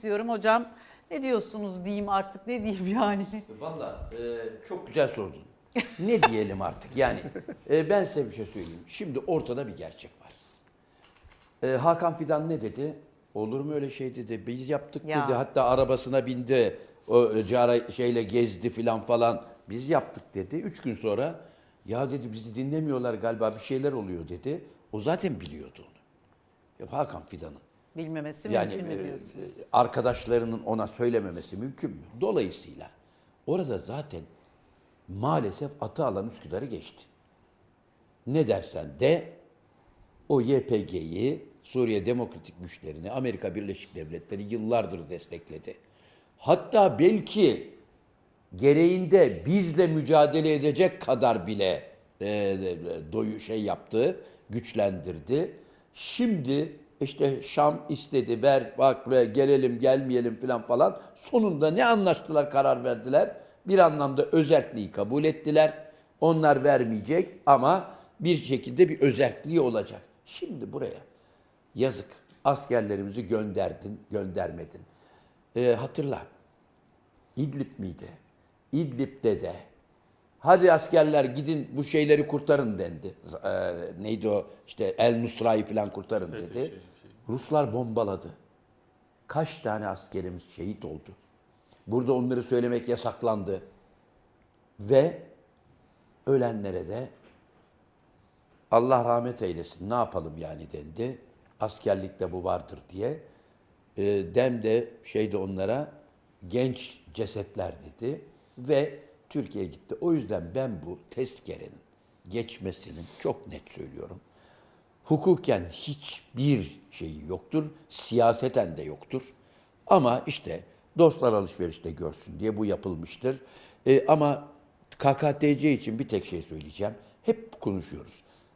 istiyorum. Hocam ne diyorsunuz diyeyim artık ne diyeyim yani. Valla e, çok güzel sordun. Ne diyelim artık yani. e, ben size bir şey söyleyeyim. Şimdi ortada bir gerçek var. E, Hakan Fidan ne dedi? Olur mu öyle şey dedi. Biz yaptık Ya. dedi. Hatta arabasına bindi. O e, cara şeyle gezdi filan falan. Biz yaptık dedi. Üç gün sonra ya dedi bizi dinlemiyorlar galiba bir şeyler oluyor dedi. O zaten biliyordu onu. Ya Hakan Fidan'ın. Bilmemesi Yani mümkün mü e, diyorsunuz? arkadaşlarının ona söylememesi mümkün mü? Dolayısıyla orada zaten maalesef atı alan Üsküdar'ı geçti. Ne dersen de o YPG'yi Suriye Demokratik Güçlerini Amerika Birleşik Devletleri yıllardır destekledi. Hatta belki gereğinde bizle mücadele edecek kadar bile e, doyu şey yaptı, güçlendirdi. Şimdi işte Şam istedi, ver bak buraya gelelim, gelmeyelim falan falan. Sonunda ne anlaştılar, karar verdiler. Bir anlamda özelliği kabul ettiler. Onlar vermeyecek ama bir şekilde bir özelliği olacak. Şimdi buraya yazık askerlerimizi gönderdin, göndermedin. E, hatırla, İdlib miydi? İdlib'de de hadi askerler gidin bu şeyleri kurtarın dendi. Ee, neydi o işte El Nusra'yı falan kurtarın dedi. Ruslar bombaladı. Kaç tane askerimiz şehit oldu. Burada onları söylemek yasaklandı. Ve ölenlere de Allah rahmet eylesin ne yapalım yani dendi. Askerlikte bu vardır diye. E, dem de şeyde onlara genç cesetler dedi ve Türkiye gitti. O yüzden ben bu tezkerenin geçmesinin çok net söylüyorum. Hukuken hiçbir şeyi yoktur, siyaseten de yoktur. Ama işte dostlar alışverişte görsün diye bu yapılmıştır. E, ama KKTC için bir tek şey söyleyeceğim. Hep konuşuyoruz.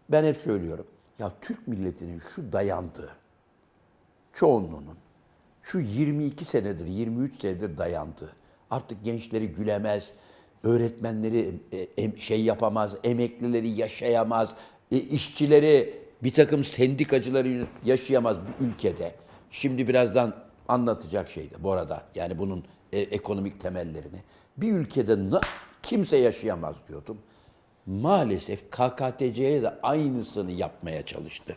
Ben hep söylüyorum. Ya Türk milletinin şu dayandığı, çoğunluğunun şu 22 senedir, 23 senedir dayandı. Artık gençleri gülemez, öğretmenleri e, şey yapamaz, emeklileri yaşayamaz, e, işçileri, bir takım sendikacıları yaşayamaz bir ülkede. Şimdi birazdan anlatacak şeydi bu arada. Yani bunun e, ekonomik temellerini. Bir ülkede na- kimse yaşayamaz diyordum. Maalesef KKTC'ye de aynısını yapmaya çalıştı.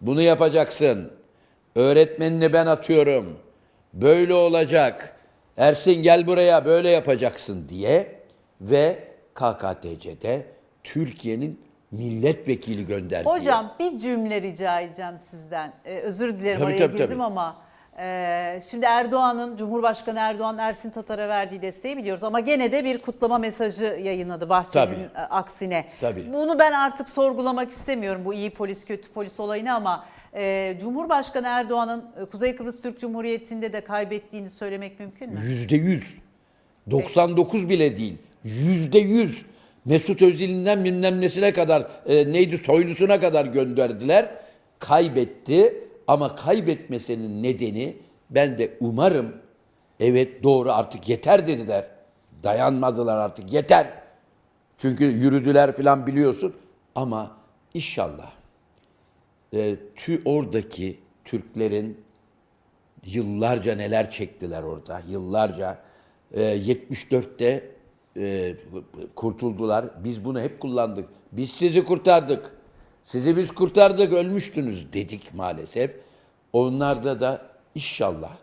Bunu yapacaksın. Öğretmenini ben atıyorum. Böyle olacak. Ersin gel buraya böyle yapacaksın diye ve KKTC'de Türkiye'nin milletvekili gönderdi. Hocam bir cümle rica edeceğim sizden. Ee, özür dilerim Tabii, tabii, girdim tabii. ama e, şimdi Erdoğan'ın Cumhurbaşkanı Erdoğan Ersin Tatar'a verdiği desteği biliyoruz ama gene de bir kutlama mesajı yayınladı Bahçeli'nin Tabii. e, aksine. Tabii. Bunu ben artık sorgulamak istemiyorum bu iyi polis kötü polis olayını ama e, Cumhurbaşkanı Erdoğan'ın e, Kuzey Kıbrıs Türk Cumhuriyeti'nde de kaybettiğini söylemek mümkün mü? Yüzde yüz. 99 bile değil. Yüzde yüz. Mesut Özil'inden bilmem nesine kadar e, neydi soylusuna kadar gönderdiler. Kaybetti ama kaybetmesinin nedeni ben de umarım evet doğru artık yeter dediler. Dayanmadılar artık yeter. Çünkü yürüdüler falan biliyorsun. Ama inşallah e, tü, oradaki Türklerin yıllarca neler çektiler orada. Yıllarca e, 74'te e, kurtuldular. Biz bunu hep kullandık. Biz sizi kurtardık. Sizi biz kurtardık, ölmüştünüz dedik maalesef. Onlarda da inşallah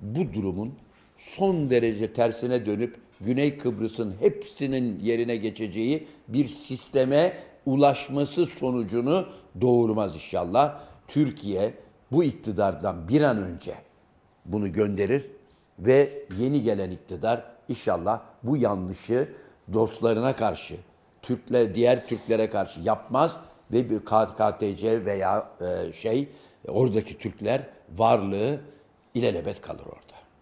bu durumun son derece tersine dönüp Güney Kıbrıs'ın hepsinin yerine geçeceği bir sisteme ulaşması sonucunu doğurmaz inşallah. Türkiye bu iktidardan bir an önce bunu gönderir ve yeni gelen iktidar inşallah bu yanlışı dostlarına karşı, Türkler diğer Türklere karşı yapmaz ve bir KTC veya e, şey oradaki Türkler varlığı ilelebet kalır orada.